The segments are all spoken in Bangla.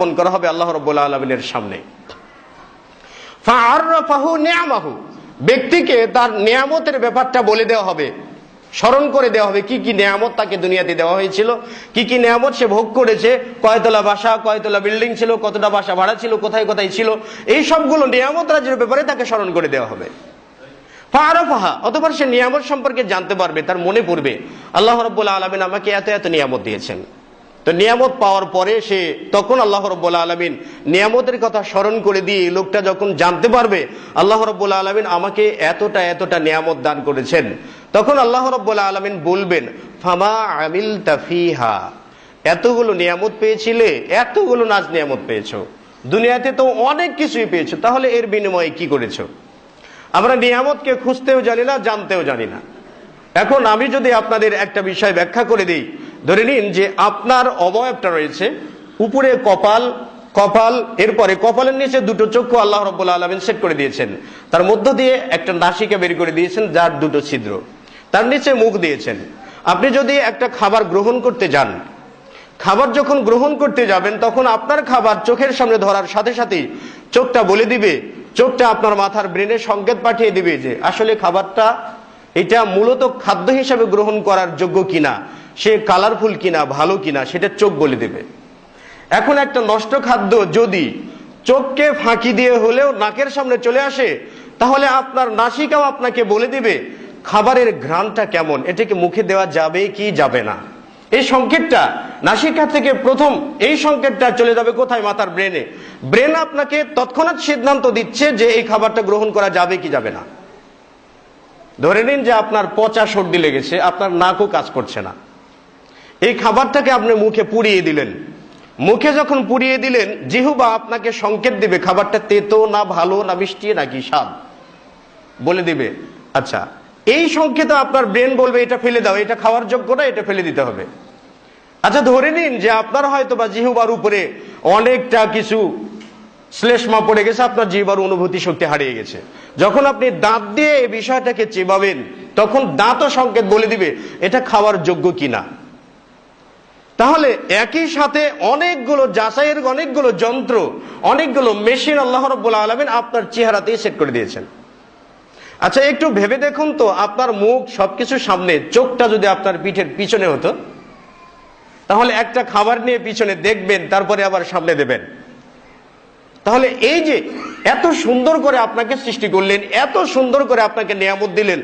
উপস্থাপন করা হবে আল্লাহ রব্বুল আলমিনের সামনে। ব্যক্তিকে তার নিয়ামতের ব্যাপারটা বলে দেওয়া হবে, স্মরণ করে দেওয়া হবে কি কি নিয়ামত তাকে দুনিয়াতে দেওয়া হয়েছিল, কি কি নিয়ামত সে ভোগ করেছে, কয়তলা বাসা, কয়তলা বিল্ডিং ছিল, কতটা বাসা ভাড়া ছিল, কোথায় কোথায় ছিল, এই সবগুলো নিয়ামত রাজ্যের ব্যাপারে তাকে স্মরণ করে দেওয়া হবে। ফাহারাফাহা অতপর সে নিয়ামত সম্পর্কে জানতে পারবে, তার মনে পড়বে, আল্লাহ রব্বুল আলমিন আমাকে এত এত নিয়ামত দিয়েছেন। তো নিয়ামত পাওয়ার পরে সে তখন আল্লাহ রব্বুল আলমিন নিয়ামতের কথা স্মরণ করে দিয়ে লোকটা যখন জানতে পারবে, আল্লাহ রব্বুল আলমিন আমাকে এতটা এতটা নিয়ামত দান করেছেন। তখন আল্লাহ রব্বুল আলমিন বলবেন, ফামা আমিল তাফিহা এতগুলো নিয়ামত পেয়েছিলে, এতগুলো নাজ নিয়ামত পেয়েছ। দুনিয়াতে তো অনেক কিছুই পেয়েছ, তাহলে এর বিনিময়ে কি করেছ? আমরা নিয়ামতকে খুঁজতেও জানি না, জানতেও জানি না। এখন আমি যদি আপনাদের একটা বিষয় ব্যাখ্যা করে দিই ধরে নিন যে আপনার অবয়বটা রয়েছে, উপরে কপাল কপাল, এরপরে কপালের নিচে দুটো চক্ষু আল্লাহ রব্বুল আলমিন সেট করে দিয়েছেন। তার মধ্য দিয়ে একটা নাসিকা বের করে দিয়েছেন, যার দুটো ছিদ্র। তার নিচে মুখ দিয়েছেন। আপনি যদি একটা খাবার গ্রহণ করতে যান, খাবার যখন গ্রহণ করতে যাবেন, তখন আপনার খাবার চোখের সামনে ধরার সাথে সাথেই চোখটা বলে দিবে। চোখটা আপনার মাথার ব্রেনে সংকেত পাঠিয়ে দিবে যে, আসলে খাবারটা, এটা মূলত খাদ্য হিসাবে গ্রহণ করার যোগ্য কিনা। সে কালারফুল কিনা, ভালো কিনা, সেটা চোখ বলে দেবে। এখন একটা নষ্ট খাদ্য যদি চোখকে ফাঁকি দিয়ে হলেও নাকের সামনে চলে আসে, তাহলে আপনার নাসিকাও আপনাকে বলে দিবে, খাবারের ঘ্রাণটা কেমন? এটাকে মুখে দেওয়া যাবে কি যাবে না? এই সংকেতটা, নাসিকা থেকে প্রথম এই সংকেতটা চলে যাবে কোথায়? মাথার ব্রেনে। ব্রেন আপনাকে তৎক্ষণাৎ সিদ্ধান্ত দিচ্ছে যে এই খাবারটা গ্রহণ করা যাবে কি যাবে না। ধরে নিন যে আপনার পচা সর্দি লেগেছে, আপনার নাকও কাজ করছে না। এই খাবারটাকে আপনি মুখে পুড়িয়ে দিলেন। মুখে যখন পুড়িয়ে দিলেন, জিহুবা আপনাকে সংকেত দিবে, খাবারটা তেতো না ভালো না মিষ্টি নাকি স্বাদ। বলে দিবে আচ্ছা এই সংকেত আপনার ব্রেন বলবে, এটা ফেলে দাও, এটা খাওয়ার যোগ্য না, এটা ফেলে দিতে হবে। আচ্ছা ধরে নিন যে আপনার হয়তো বা জিহুবার উপরে অনেকটা কিছু শ্লেষ্মা পড়ে গেছে, আপনার জিহ্বার অনুভূতি শক্তি হারিয়ে গেছে। যখন আপনি দাঁত দিয়ে এই বিষয়টাকে চেবাবেন, তখন দাঁতও সংকেত বলে দিবে, এটা খাওয়ার যোগ্য কিনা। তাহলে একই সাথে অনেকগুলো যাচাইয়ের অনেকগুলো যন্ত্র, অনেকগুলো মেশিন আল্লাহ রব্বুল আলমিন আপনার চেহারাতেই সেট করে দিয়েছেন। আচ্ছা একটু ভেবে দেখুন তো, আপনার মুখ সবকিছু সামনে, চোখটা যদি আপনার পিঠের পিছনে হতো, তাহলে একটা খাবার নিয়ে পিছনে দেখবেন, তারপরে আবার সামনে দেবেন। তাহলে এই যে এত সুন্দর করে আপনাকে সৃষ্টি করলেন, এত সুন্দর করে আপনাকে নিয়ামত দিলেন।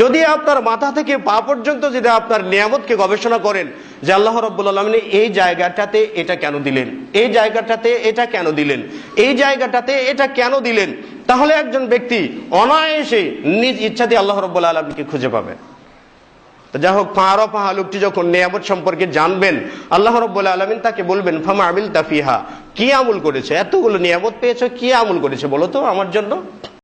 যদি আপনার মাথা থেকে পা পর্যন্ত যদি আপনার নিয়ামতকে গবেষণা করেন যে আল্লাহ রব্বুল আলমিন এই জায়গাটাতে এটা কেন দিলেন? এই জায়গাটাতে এটা কেন দিলেন? এই জায়গাটাতে এটা কেন দিলেন? তাহলে একজন ব্যক্তি অনায়াসে নিজ ইচ্ছাতে আল্লাহ রব্বুল আলমীকে খুঁজে পাবে। তো যাই হোক পাহাড় পাহা লোকটি যখন নিয়ামত সম্পর্কে জানবেন, আল্লাহ রব্বুল আলমিন তাকে বলবেন, ফামা আমিল তাফিহা কি আমল করেছে? এতগুলো নিয়ামত পেয়েছ কি আমল করেছে বলো তো আমার জন্য?